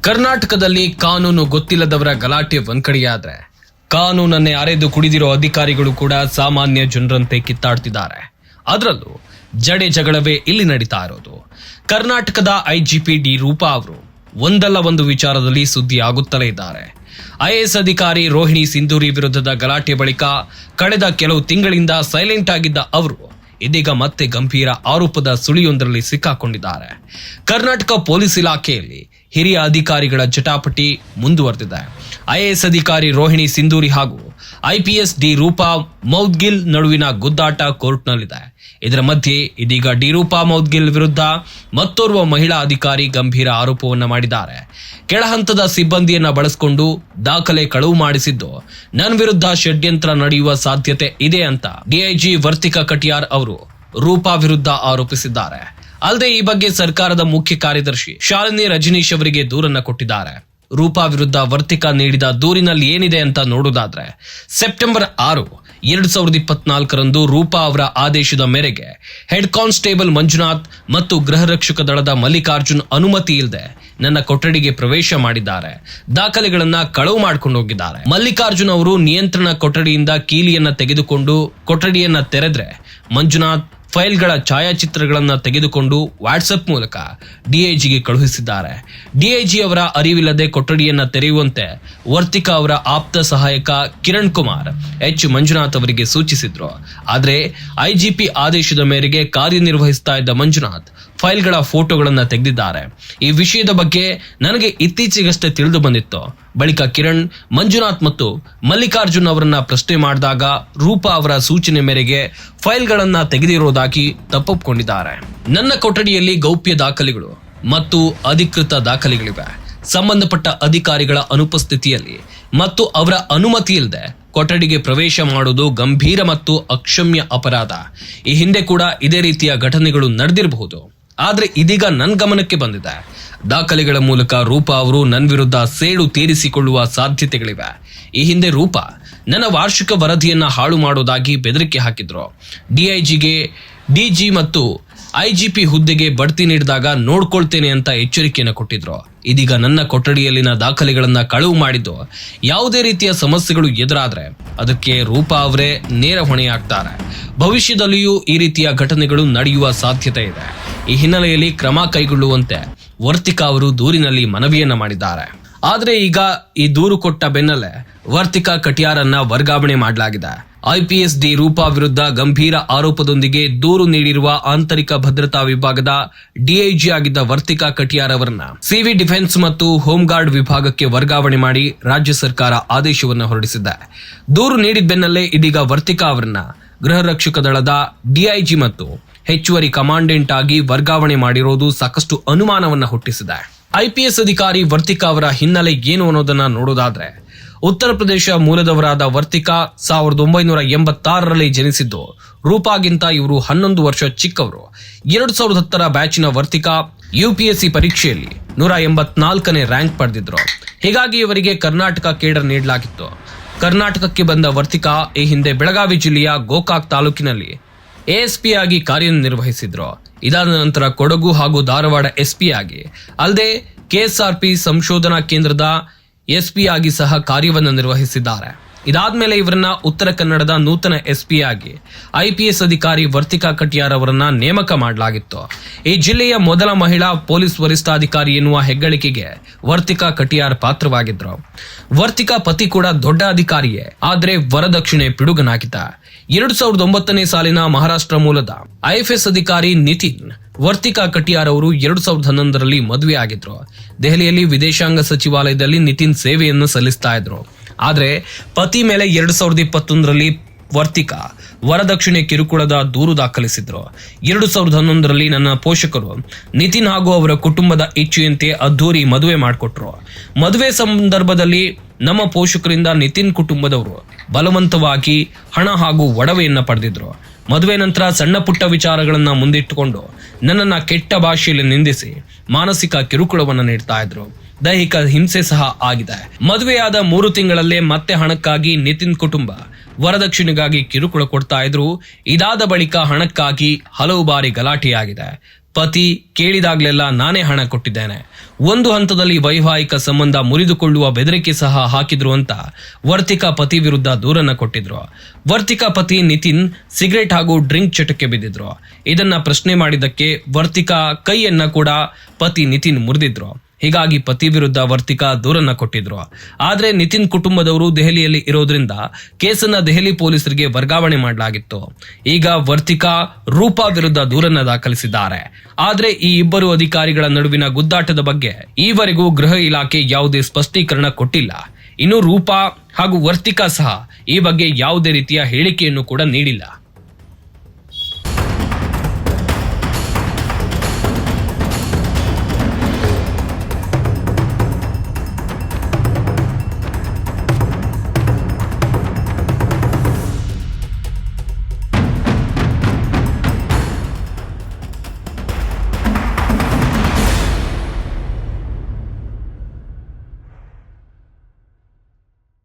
ಕರ್ನಾಟಕದಲ್ಲಿ ಕಾನೂನು ಗೊತ್ತಿಲ್ಲದವರ ಗಲಾಟೆ ಒಂದ್ಕಡೆಯಾದ್ರೆ ಕಾನೂನನ್ನೇ ಅರೆದು ಕುಡಿದಿರೋ ಅಧಿಕಾರಿಗಳು ಕೂಡ ಸಾಮಾನ್ಯ ಜನರಂತೆ ಕಿತ್ತಾಡ್ತಿದ್ದಾರೆ. ಅದರಲ್ಲೂ ಜಡೆ ಜಗಳವೇ ಇಲ್ಲಿ ನಡೀತಾ ಇರೋದು. ಕರ್ನಾಟಕದ ಐಜಿಪಿ ಡಿ ರೂಪಾ ಅವರು ಒಂದಲ್ಲ ಒಂದು ವಿಚಾರದಲ್ಲಿ ಸುದ್ದಿ ಆಗುತ್ತಲೇ ಇದ್ದಾರೆ. ಐಎಎಸ್ ಅಧಿಕಾರಿ ರೋಹಿಣಿ ಸಿಂಧೂರಿ ವಿರುದ್ಧದ ಗಲಾಟೆ ಬಳಿಕ ಕಳೆದ ಕೆಲವು ತಿಂಗಳಿಂದ ಸೈಲೆಂಟ್ ಆಗಿದ್ದ ಅವರು ಇದೀಗ ಮತ್ತೆ ಗಂಭೀರ ಆರೋಪದ ಸುಳಿಯೊಂದರಲ್ಲಿ ಸಿಕ್ಕಾಕೊಂಡಿದ್ದಾರೆ. ಕರ್ನಾಟಕ ಪೊಲೀಸ್ ಇಲಾಖೆಯಲ್ಲಿ ಹಿರಿಯ ಅಧಿಕಾರಿಗಳ ಜಟಾಪಟಿ ಮುಂದುವರೆದಿದೆ. ಐಎಎಸ್ ಅಧಿಕಾರಿ ರೋಹಿಣಿ ಸಿಂಧೂರಿ ಹಾಗೂ ಐಪಿಎಸ್ ಡಿ ರೂಪಾ ಮೌದ್ಗಿಲ್ ನಡುವಿನ ಗುದ್ದಾಟ ಕೋರ್ಟ್ನಲ್ಲಿದೆ. ಇದರ ಮಧ್ಯೆ ಇದೀಗ ಡಿ ರೂಪಾ ಮೌದ್ಗಿಲ್ ವಿರುದ್ಧ ಮತ್ತೋರ್ವ ಮಹಿಳಾ ಅಧಿಕಾರಿ ಗಂಭೀರ ಆರೋಪವನ್ನು ಮಾಡಿದ್ದಾರೆ. ಕೆಳಹಂತದ ಸಿಬ್ಬಂದಿಯನ್ನ ಬಳಸಿಕೊಂಡು ದಾಖಲೆ ಕಳುವು ಮಾಡಿಸಿದ್ದು ನನ್ನ ವಿರುದ್ಧ ಷಡ್ಯಂತ್ರ ನಡೆಯುವ ಸಾಧ್ಯತೆ ಇದೆ ಅಂತ ಡಿಐಜಿ ವರ್ತಿಕಾ ಕಟಿಯಾರ್ ಅವರು ರೂಪಾ ವಿರುದ್ಧ ಆರೋಪಿಸಿದ್ದಾರೆ. ಅಲ್ಲದೆ ಈ ಬಗ್ಗೆ ಸರ್ಕಾರದ ಮುಖ್ಯ ಕಾರ್ಯದರ್ಶಿ ಶಾಲಿನಿ ರಜನೀಶ್ ಅವರಿಗೆ ದೂರನ್ನ ಕೊಟ್ಟಿದ್ದಾರೆ. ರೂಪಾ ವಿರುದ್ಧ ವರ್ತಿಕಾ ನೀಡಿದ ದೂರಿನಲ್ಲಿ ಏನಿದೆ ಅಂತ ನೋಡೋದಾದ್ರೆ ಸೆಪ್ಟೆಂಬರ್ ಆರು, ಎರಡು ಸಾವಿರದ ಇಪ್ಪತ್ನಾಲ್ಕರಂದು ರೂಪಾ ಅವರ ಆದೇಶದ ಮೇರೆಗೆ ಹೆಡ್ ಕಾನ್ಸ್ಟೇಬಲ್ ಮಂಜುನಾಥ್ ಮತ್ತು ಗೃಹ ರಕ್ಷಕ ದಳದ ಮಲ್ಲಿಕಾರ್ಜುನ್ ಅನುಮತಿ ಇಲ್ಲದೆ ನನ್ನ ಕೊಠಡಿಗೆ ಪ್ರವೇಶ ಮಾಡಿದ್ದಾರೆ. ದಾಖಲೆಗಳನ್ನ ಕಳವು ಮಾಡ್ಕೊಂಡು ಹೋಗಿದ್ದಾರೆ. ಮಲ್ಲಿಕಾರ್ಜುನ್ ಅವರು ನಿಯಂತ್ರಣ ಕೊಠಡಿಯಿಂದ ಕೀಲಿಯನ್ನ ತೆಗೆದುಕೊಂಡು ಕೊಠಡಿಯನ್ನ ತೆರೆದ್ರೆ ಮಂಜುನಾಥ್ ಫೈಲ್ಗಳ ಛಾಯಾಚಿತ್ರಗಳನ್ನು ತೆಗೆದುಕೊಂಡು ವಾಟ್ಸಪ್ ಮೂಲಕ ಡಿಐಜಿಗೆ ಕಳುಹಿಸಿದ್ದಾರೆ. ಡಿಐಜಿ ಅವರ ಅರಿವಿಲ್ಲದೆ ಕೊಠಡಿಯನ್ನು ತೆರೆಯುವಂತೆ ವರ್ತಿಕಾ ಅವರ ಆಪ್ತ ಸಹಾಯಕ ಕಿರಣ್ ಕುಮಾರ್ ಎಚ್ ಮಂಜುನಾಥ್ ಅವರಿಗೆ ಸೂಚಿಸಿದ್ರು. ಆದರೆ ಐಜಿಪಿ ಆದೇಶದ ಮೇರೆಗೆ ಕಾರ್ಯನಿರ್ವಹಿಸ್ತಾ ಇದ್ದ ಮಂಜುನಾಥ್ ಫೈಲ್ಗಳ ಫೋಟೋಗಳನ್ನು ತೆಗೆದಿದ್ದಾರೆ. ಈ ವಿಷಯದ ಬಗ್ಗೆ ನನಗೆ ಇತ್ತೀಚೆಗಷ್ಟೇ ತಿಳಿದು ಬಂದಿತ್ತು. ಬಳಿಕ ಕಿರಣ್, ಮಂಜುನಾಥ್ ಮತ್ತು ಮಲ್ಲಿಕಾರ್ಜುನ್ ಅವರನ್ನ ಪ್ರಶ್ನೆ ಮಾಡಿದಾಗ ರೂಪಾ ಅವರ ಸೂಚನೆ ಮೇರೆಗೆ ಫೈಲ್ಗಳನ್ನ ತೆಗೆದಿರುವುದಾಗಿ ತಪ್ಪೊಪ್ಪಿಕೊಂಡಿದ್ದಾರೆ ನನ್ನ ಕೊಠಡಿಯಲ್ಲಿ ಗೌಪ್ಯ ದಾಖಲೆಗಳು ಮತ್ತು ಅಧಿಕೃತ ದಾಖಲೆಗಳಿವೆ. ಸಂಬಂಧಪಟ್ಟ ಅಧಿಕಾರಿಗಳ ಅನುಪಸ್ಥಿತಿಯಲ್ಲಿ ಮತ್ತು ಅವರ ಅನುಮತಿ ಇಲ್ಲದೆ ಕೊಠಡಿಗೆ ಪ್ರವೇಶ ಮಾಡುವುದು ಗಂಭೀರ ಮತ್ತು ಅಕ್ಷಮ್ಯ ಅಪರಾಧ. ಈ ಹಿಂದೆ ಕೂಡ ಇದೇ ರೀತಿಯ ಘಟನೆಗಳು ನಡೆದಿರಬಹುದು. ಆದ್ರೆ ಇದೀಗ ನನ್ನ ಗಮನಕ್ಕೆ ಬಂದಿದೆ. ದಾಖಲೆಗಳ ಮೂಲಕ ರೂಪಾ ಅವರು ನನ್ನ ವಿರುದ್ಧ ಸೇಡು ತೀರಿಸಿಕೊಳ್ಳುವ ಸಾಧ್ಯತೆಗಳಿವೆ. ಈ ಹಿಂದೆ ರೂಪಾ ನನ್ನ ವಾರ್ಷಿಕ ವರದಿಯನ್ನ ಹಾಳು ಮಾಡೋದಾಗಿ ಬೆದರಿಕೆ ಹಾಕಿದ್ರು. ಡಿಐಜಿಗೆ ಡಿಜಿ ಮತ್ತು ಐಜಿಪಿ ಹುದ್ದೆಗೆ ಬಡ್ತಿ ನೀಡಿದಾಗ ನೋಡ್ಕೊಳ್ತೇನೆ ಅಂತ ಎಚ್ಚರಿಕೆಯನ್ನು ಕೊಟ್ಟಿದ್ರು. ಇದೀಗ ನನ್ನ ಕೊಠಡಿಯಲ್ಲಿನ ದಾಖಲೆಗಳನ್ನ ಕಳುವು ಮಾಡಿದ್ದು. ಯಾವುದೇ ರೀತಿಯ ಸಮಸ್ಯೆಗಳು ಎದುರಾದ್ರೆ ಅದಕ್ಕೆ ರೂಪಾ ಅವರೇ ನೇರ ಹೊಣೆಯಾಗ್ತಾರೆ. ಭವಿಷ್ಯದಲ್ಲಿಯೂ ಈ ರೀತಿಯ ಘಟನೆಗಳು ನಡೆಯುವ ಸಾಧ್ಯತೆ ಇದೆ. ಈ ಹಿನ್ನೆಲೆಯಲ್ಲಿ ಕ್ರಮ ಕೈಗೊಳ್ಳುವಂತೆ ವರ್ತಿಕಾ ಅವರು ದೂರಿನಲ್ಲಿ ಮನವಿಯನ್ನ ಮಾಡಿದ್ದಾರೆ. ಆದರೆ ಈಗ ಈ ದೂರು ಕೊಟ್ಟ ಬೆನ್ನಲ್ಲೇ ವರ್ತಿಕಾ ಕಟಿಯಾರನ್ನ ವರ್ಗಾವಣೆ ಮಾಡಲಾಗಿದೆ. ಐಪಿಎಸ್ ಡಿ ರೂಪಾ ವಿರುದ್ಧ ಗಂಭೀರ ಆರೋಪದೊಂದಿಗೆ ದೂರು ನೀಡಿರುವ ಆಂತರಿಕ ಭದ್ರತಾ ವಿಭಾಗದ ಡಿಐಜಿ ಆಗಿದ್ದ ವರ್ತಿಕಾ ಕಟಿಯಾರ್ ಅವರನ್ನ ಸಿವಿ ಡಿಫೆನ್ಸ್ ಮತ್ತು ಹೋಮ್ ಗಾರ್ಡ್ ವಿಭಾಗಕ್ಕೆ ವರ್ಗಾವಣೆ ಮಾಡಿ ರಾಜ್ಯ ಸರ್ಕಾರ ಆದೇಶವನ್ನು ಹೊರಡಿಸಿದೆ. ದೂರು ನೀಡಿದ ಬೆನ್ನಲ್ಲೇ ಇದೀಗ ವರ್ತಿಕಾ ಅವರನ್ನ ಗೃಹ ರಕ್ಷಕ ದಳದ ಡಿಐಜಿ ಮತ್ತು ಹೆಚ್ಚುವರಿ ಕಮಾಂಡೆಂಟ್ ಆಗಿ ವರ್ಗಾವಣೆ ಮಾಡಿರೋದು ಸಾಕಷ್ಟು ಅನುಮಾನವನ್ನ ಹುಟ್ಟಿಸಿದೆ. ಐಪಿಎಸ್ ಅಧಿಕಾರಿ ವರ್ತಿಕಾ ಅವರ ಹಿನ್ನೆಲೆ ಏನು ಅನ್ನೋದನ್ನ ನೋಡೋದಾದ್ರೆ ಉತ್ತರ ಪ್ರದೇಶ ಮೂಲದವರಾದ ವರ್ತಿಕಾ ಸಾವಿರದ ಒಂಬೈನೂರ ಎಂಬತ್ತಾರರಲ್ಲಿ ಜನಿಸಿದ್ದು. ರೂಪಾಗಿಂತ ಇವರು ಹನ್ನೊಂದು ವರ್ಷ ಚಿಕ್ಕವರು. ಎರಡು ಸಾವಿರದ ಹತ್ತರ ಬ್ಯಾಚಿನ ವರ್ತಿಕಾ ಯುಪಿಎಸ್ಸಿ ಪರೀಕ್ಷೆಯಲ್ಲಿ ನೂರ ಎಂಬತ್ನಾಲ್ಕನೇ ರ್ಯಾಂಕ್ ಪಡೆದಿದ್ರು. ಹೀಗಾಗಿ ಇವರಿಗೆ ಕರ್ನಾಟಕ ಕೇಡರ್ ನೀಡಲಾಗಿತ್ತು. ಕರ್ನಾಟಕಕ್ಕೆ ಬಂದ ವರ್ತಿಕಾ ಈ ಹಿಂದೆ ಬೆಳಗಾವಿ ಜಿಲ್ಲೆಯ ಗೋಕಾಕ್ ತಾಲೂಕಿನಲ್ಲಿ ಎಎಸ್ಪಿ ಆಗಿ ಕಾರ್ಯನಿರ್ವಹಿಸಿದ್ರು. ಇದಾದ ನಂತರ ಕೊಡಗು ಹಾಗೂ ಧಾರವಾಡ ಎಸ್ಪಿ ಆಗಿ. ಅಲ್ಲದೆ ಕೆಎಸ್ಆರ್ಪಿ ಸಂಶೋಧನಾ ಕೇಂದ್ರದ ಎಸ್ಪಿ ಆಗಿ ಸಹ ಕಾರ್ಯವನ್ನು ನಿರ್ವಹಿಸಿದ್ದಾರೆ. ಇದಾದ್ಮೇಲೆ ಇವರನ್ನ ಉತ್ತರ ಕನ್ನಡದ ನೂತನ ಎಸ್ಪಿ ಆಗಿ ಐಪಿಎಸ್ ಅಧಿಕಾರಿ ವರ್ತಿಕಾ ಕಟಿಯಾರ್ ಅವರನ್ನ ನೇಮಕ ಮಾಡಲಾಗಿತ್ತು. ಈ ಜಿಲ್ಲೆಯ ಮೊದಲ ಮಹಿಳಾ ಪೊಲೀಸ್ ವರಿಷ್ಠಾಧಿಕಾರಿ ಎನ್ನುವ ಹೆಗ್ಗಳಿಕೆಗೆ ವರ್ತಿಕಾ ಕಟಿಯಾರ್ ಪಾತ್ರವಾಗಿದ್ರು. ವರ್ತಿಕಾ ಪತಿ ಕೂಡ ದೊಡ್ಡ ಅಧಿಕಾರಿಯೇ, ಆದ್ರೆ ವರದಕ್ಷಿಣೆ ಪಿಡುಗನಾಗಿದ್ದ. ಎರಡು ಸಾವಿರದ ಒಂಬತ್ತನೇ ಸಾಲಿನ ಮಹಾರಾಷ್ಟ್ರ ಮೂಲದ ಐಎಫ್ಎಸ್ ಅಧಿಕಾರಿ ನಿತಿನ್ ವರ್ತಿಕಾ ಕಟಿಯಾರ್ ಅವರು ಎರಡು ಸಾವಿರದ ಹನ್ನೊಂದರಲ್ಲಿ ಮದುವೆ ಆಗಿದ್ರು. ದೆಹಲಿಯಲ್ಲಿ ವಿದೇಶಾಂಗ ಸಚಿವಾಲಯದಲ್ಲಿ ನಿತಿನ್ ಸೇವೆಯನ್ನು ಸಲ್ಲಿಸ್ತಾ ಇದ್ರು. ಆದ್ರೆ ಪತಿ ಮೇಲೆ ಎರಡು ಸಾವಿರದ ಇಪ್ಪತ್ತೊಂದರಲ್ಲಿ ವರ್ತಿಕಾ ವರದಕ್ಷಿಣೆ ಕಿರುಕುಳದ ದೂರು ದಾಖಲಿಸಿದ್ರು. ಎರಡು ಸಾವಿರದ ಹನ್ನೊಂದರಲ್ಲಿ ನನ್ನ ಪೋಷಕರು ನಿತಿನ್ ಹಾಗೂ ಅವರ ಕುಟುಂಬದ ಇಚ್ಛೆಯಂತೆ ಅದ್ದೂರಿ ಮದುವೆ ಮಾಡಿಕೊಟ್ರು. ಮದುವೆ ಸಂದರ್ಭದಲ್ಲಿ ನಮ್ಮ ಪೋಷಕರಿಂದ ನಿತಿನ್ ಕುಟುಂಬದವರು ಬಲವಂತವಾಗಿ ಹಣ ಹಾಗೂ ಒಡವೆಯನ್ನು ಪಡೆದಿದ್ರು. ಮದುವೆ ನಂತರ ಸಣ್ಣ ಪುಟ್ಟ ವಿಚಾರಗಳನ್ನ ಮುಂದಿಟ್ಟುಕೊಂಡು ನನ್ನನ್ನ ಕೆಟ್ಟ ಭಾಷೆಯಲ್ಲಿ ನಿಂದಿಸಿ ಮಾನಸಿಕ ಕಿರುಕುಳವನ್ನ ನೀಡ್ತಾ ಇದ್ರು. ದೈಹಿಕ ಹಿಂಸೆ ಸಹ ಆಗಿದೆ. ಮದುವೆಯಾದ ಮೂರು ತಿಂಗಳಲ್ಲೇ ಮತ್ತೆ ಹಣಕ್ಕಾಗಿ ನಿತಿನ್ ಕುಟುಂಬ ವರದಕ್ಷಿಣೆಗಾಗಿ ಕಿರುಕುಳ ಕೊಡ್ತಾ ಇದ್ರು. ಇದಾದ ಬಳಿಕ ಹಣಕ್ಕಾಗಿ ಹಲವು ಬಾರಿ ಗಲಾಟೆಯಾಗಿದೆ. ಪತಿ ಕೇಳಿದಾಗ್ಲೆಲ್ಲ ನಾನೇ ಹಣ ಕೊಟ್ಟಿದ್ದೇನೆ. ಒಂದು ಹಂತದಲ್ಲಿ ವೈವಾಹಿಕ ಸಂಬಂಧ ಮುರಿದುಕೊಳ್ಳುವ ಬೆದರಿಕೆ ಸಹ ಹಾಕಿದ್ರು ಅಂತ ವರ್ತಿಕಾ ಪತಿ ವಿರುದ್ಧ ದೂರನ್ನ ಕೊಟ್ಟಿದ್ರು. ವರ್ತಿಕಾ ಪತಿ ನಿತಿನ್ ಸಿಗರೇಟ್ ಹಾಗೂ ಡ್ರಿಂಕ್ ಚಟಕ್ಕೆ ಬಿದ್ದಿದ್ರು. ಇದನ್ನ ಪ್ರಶ್ನೆ ಮಾಡಿದ್ದಕ್ಕೆ ವರ್ತಿಕಾ ಕೈಯನ್ನ ಕೂಡ ಪತಿ ನಿತಿನ್ ಮುರಿದಿದ್ರು. ಹೀಗಾಗಿ ಪತಿ ವಿರುದ್ಧ ವರ್ತಿಕಾ ದೂರನ್ನ ಕೊಟ್ಟಿದ್ರು. ಆದ್ರೆ ನಿತಿನ್ ಕುಟುಂಬದವರು ದೆಹಲಿಯಲ್ಲಿ ಇರೋದ್ರಿಂದ ಕೇಸನ್ನ ದೆಹಲಿ ಪೊಲೀಸರಿಗೆ ವರ್ಗಾವಣೆ ಮಾಡಲಾಗಿತ್ತು. ಈಗ ವರ್ತಿಕಾ ರೂಪಾ ವಿರುದ್ಧ ದೂರನ್ನ ದಾಖಲಿಸಿದ್ದಾರೆ. ಆದ್ರೆ ಈ ಇಬ್ಬರು ಅಧಿಕಾರಿಗಳ ನಡುವಿನ ಗುದ್ದಾಟದ ಬಗ್ಗೆ ಈವರೆಗೂ ಗೃಹ ಇಲಾಖೆ ಯಾವುದೇ ಸ್ಪಷ್ಟೀಕರಣ ಕೊಟ್ಟಿಲ್ಲ. ಇನ್ನು ರೂಪಾ ಹಾಗೂ ವರ್ತಿಕಾ ಸಹ ಈ ಬಗ್ಗೆ ಯಾವುದೇ ರೀತಿಯ ಹೇಳಿಕೆಯನ್ನು ಕೂಡ ನೀಡಿಲ್ಲ.